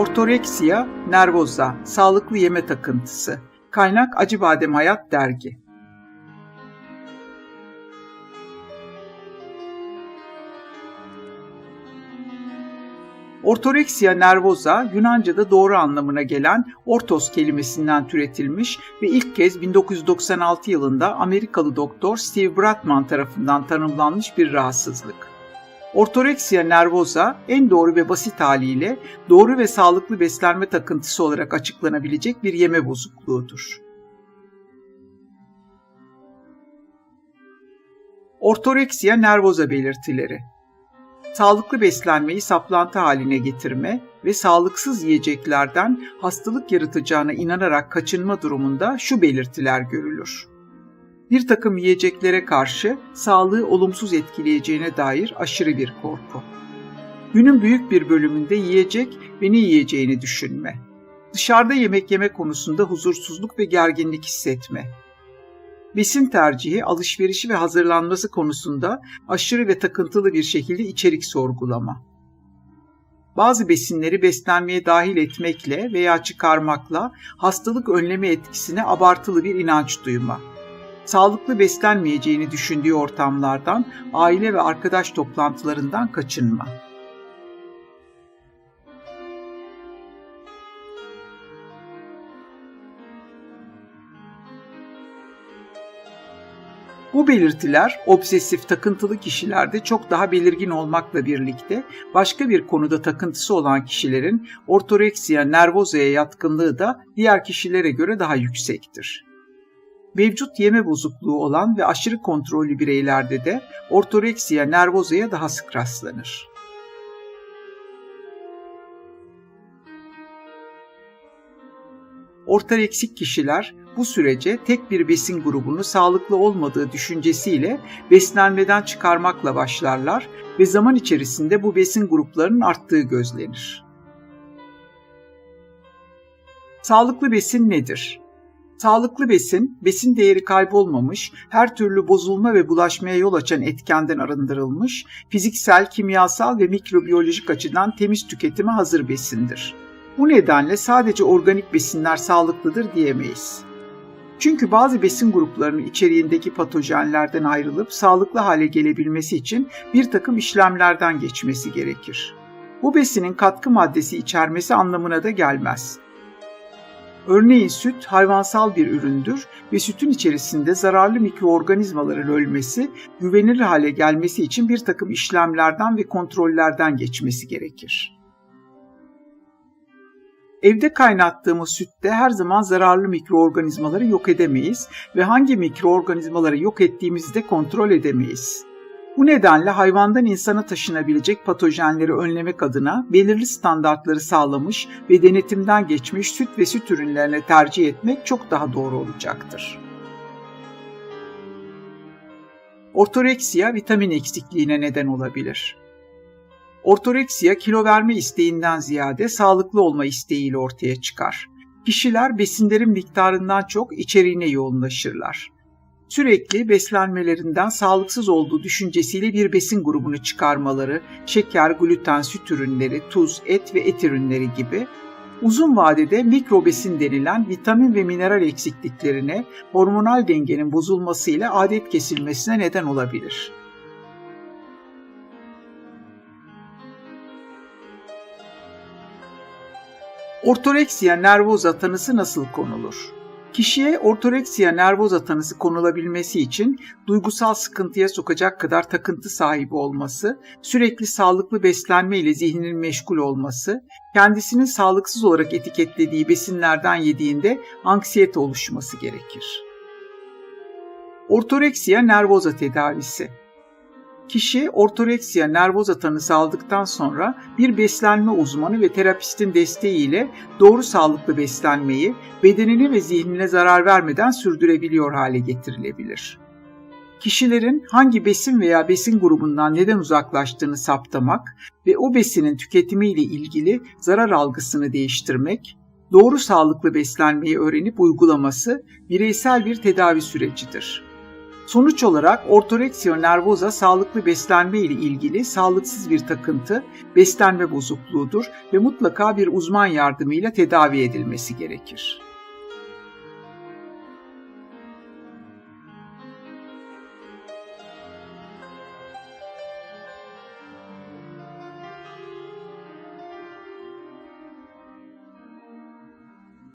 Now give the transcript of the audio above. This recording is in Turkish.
Ortoreksiya nervosa, sağlıklı yeme takıntısı. Kaynak Acıbadem Hayat Dergi. Ortoreksiya nervosa Yunanca'da doğru anlamına gelen ortos kelimesinden türetilmiş ve ilk kez 1996 yılında Amerikalı doktor Steve Bratman tarafından tanımlanmış bir rahatsızlık. Ortoreksiya nervosa en doğru ve basit haliyle doğru ve sağlıklı beslenme takıntısı olarak açıklanabilecek bir yeme bozukluğudur. Ortoreksiya nervosa belirtileri Sağlıklı beslenmeyi saplantı haline getirme ve sağlıksız yiyeceklerden hastalık yaratacağına inanarak kaçınma durumunda şu belirtiler görülür bir takım yiyeceklere karşı sağlığı olumsuz etkileyeceğine dair aşırı bir korku. Günün büyük bir bölümünde yiyecek ve ne yiyeceğini düşünme. Dışarıda yemek yeme konusunda huzursuzluk ve gerginlik hissetme. Besin tercihi, alışverişi ve hazırlanması konusunda aşırı ve takıntılı bir şekilde içerik sorgulama. Bazı besinleri beslenmeye dahil etmekle veya çıkarmakla hastalık önleme etkisine abartılı bir inanç duyma sağlıklı beslenmeyeceğini düşündüğü ortamlardan, aile ve arkadaş toplantılarından kaçınma. Bu belirtiler obsesif takıntılı kişilerde çok daha belirgin olmakla birlikte başka bir konuda takıntısı olan kişilerin ortoreksiya nervozaya yatkınlığı da diğer kişilere göre daha yüksektir. Mevcut yeme bozukluğu olan ve aşırı kontrollü bireylerde de ortoreksiya nervozaya daha sık rastlanır. Ortoreksik kişiler bu sürece tek bir besin grubunu sağlıklı olmadığı düşüncesiyle beslenmeden çıkarmakla başlarlar ve zaman içerisinde bu besin gruplarının arttığı gözlenir. Sağlıklı besin nedir? Sağlıklı besin, besin değeri kaybolmamış, her türlü bozulma ve bulaşmaya yol açan etkenden arındırılmış, fiziksel, kimyasal ve mikrobiyolojik açıdan temiz tüketime hazır besindir. Bu nedenle sadece organik besinler sağlıklıdır diyemeyiz. Çünkü bazı besin gruplarının içeriğindeki patojenlerden ayrılıp sağlıklı hale gelebilmesi için bir takım işlemlerden geçmesi gerekir. Bu besinin katkı maddesi içermesi anlamına da gelmez. Örneğin süt hayvansal bir üründür ve sütün içerisinde zararlı mikroorganizmaların ölmesi, güvenilir hale gelmesi için bir takım işlemlerden ve kontrollerden geçmesi gerekir. Evde kaynattığımız sütte her zaman zararlı mikroorganizmaları yok edemeyiz ve hangi mikroorganizmaları yok ettiğimizi de kontrol edemeyiz. Bu nedenle hayvandan insana taşınabilecek patojenleri önlemek adına belirli standartları sağlamış ve denetimden geçmiş süt ve süt ürünlerine tercih etmek çok daha doğru olacaktır. Ortoreksiya vitamin eksikliğine neden olabilir. Ortoreksiya kilo verme isteğinden ziyade sağlıklı olma isteğiyle ortaya çıkar. Kişiler besinlerin miktarından çok içeriğine yoğunlaşırlar sürekli beslenmelerinden sağlıksız olduğu düşüncesiyle bir besin grubunu çıkarmaları, şeker, gluten, süt ürünleri, tuz, et ve et ürünleri gibi uzun vadede mikrobesin denilen vitamin ve mineral eksikliklerine, hormonal dengenin bozulmasıyla adet kesilmesine neden olabilir. Ortoreksiya nervoza tanısı nasıl konulur? Kişiye ortoreksiya nervoza tanısı konulabilmesi için duygusal sıkıntıya sokacak kadar takıntı sahibi olması, sürekli sağlıklı beslenme ile zihninin meşgul olması, kendisinin sağlıksız olarak etiketlediği besinlerden yediğinde anksiyete oluşması gerekir. Ortoreksiya nervoza tedavisi Kişi ortoreksiya nervoza tanısı aldıktan sonra bir beslenme uzmanı ve terapistin desteğiyle doğru sağlıklı beslenmeyi bedenine ve zihnine zarar vermeden sürdürebiliyor hale getirilebilir. Kişilerin hangi besin veya besin grubundan neden uzaklaştığını saptamak ve o besinin tüketimiyle ilgili zarar algısını değiştirmek, doğru sağlıklı beslenmeyi öğrenip uygulaması bireysel bir tedavi sürecidir Sonuç olarak ortoreksiya nervoza sağlıklı beslenme ile ilgili sağlıksız bir takıntı, beslenme bozukluğudur ve mutlaka bir uzman yardımıyla tedavi edilmesi gerekir.